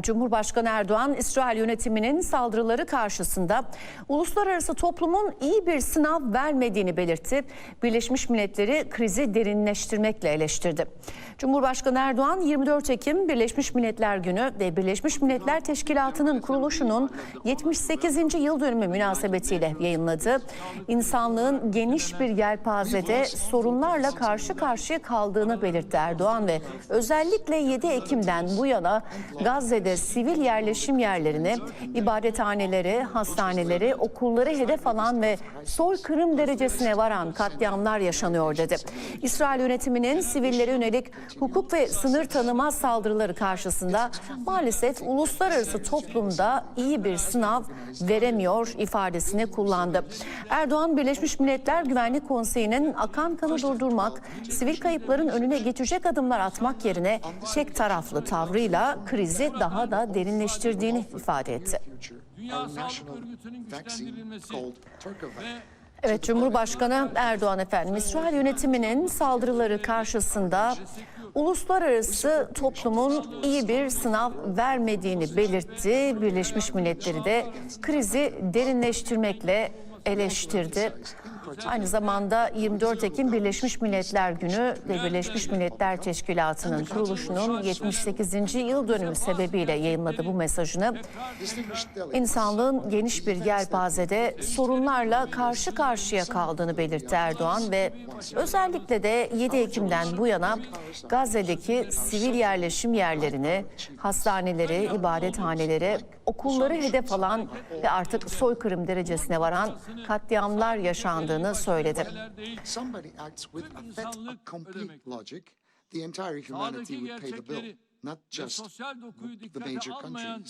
Cumhurbaşkanı Erdoğan, İsrail yönetiminin saldırıları karşısında uluslararası toplumun iyi bir sınav vermediğini belirtti. Birleşmiş Milletleri krizi derinleştirmekle eleştirdi. Cumhurbaşkanı Erdoğan 24 Ekim Birleşmiş Milletler Günü ve Birleşmiş Milletler Teşkilatı'nın kuruluşunun 78. yıl dönümü münasebetiyle yayınladı. İnsanlığın geniş bir yelpazede sorunlarla karşı karşıya kaldığını belirtti Erdoğan ve özellikle 7 Ekim'den bu yana Gazze'de sivil yerleşim yerlerini, ibadethaneleri, hastaneleri, okulları hedef alan ve soykırım derecesine varan katliamlar yaşanıyor dedi. İsrail yönetiminin sivillere yönelik hukuk ve sınır tanımaz saldırıları karşısında maalesef uluslararası toplumda iyi bir sınav veremiyor ifadesini kullandı. Erdoğan Birleşmiş Milletler Güvenlik Konseyi'nin akan kanı durdurmak, sivil kayıpların önüne geçecek adımlar atmak yerine tek taraflı tavrıyla krizi daha da derinleştirdiğini ifade etti. Dünya Sağlık Örgütü'nün güçlendirilmesi ve Evet Cumhurbaşkanı Erdoğan efendim İsrail yönetiminin saldırıları karşısında uluslararası toplumun iyi bir sınav vermediğini belirtti. Birleşmiş Milletleri de krizi derinleştirmekle eleştirdi. Aynı zamanda 24 Ekim Birleşmiş Milletler Günü ve Birleşmiş Milletler Teşkilatı'nın kuruluşunun 78. yıl dönümü sebebiyle yayınladı bu mesajını. İnsanlığın geniş bir yelpazede sorunlarla karşı karşıya kaldığını belirtti Erdoğan ve özellikle de 7 Ekim'den bu yana Gazze'deki sivil yerleşim yerlerini, hastaneleri, ibadethaneleri, okulları hedef alan ve artık soykırım derecesine varan katliamlar yaşandığını söyledi. somebody acts with a fait accompli logic, the entire humanity sahadaki would pay the bill, gerçekleri not ve just sosyal dokuyu the dikkate major almayan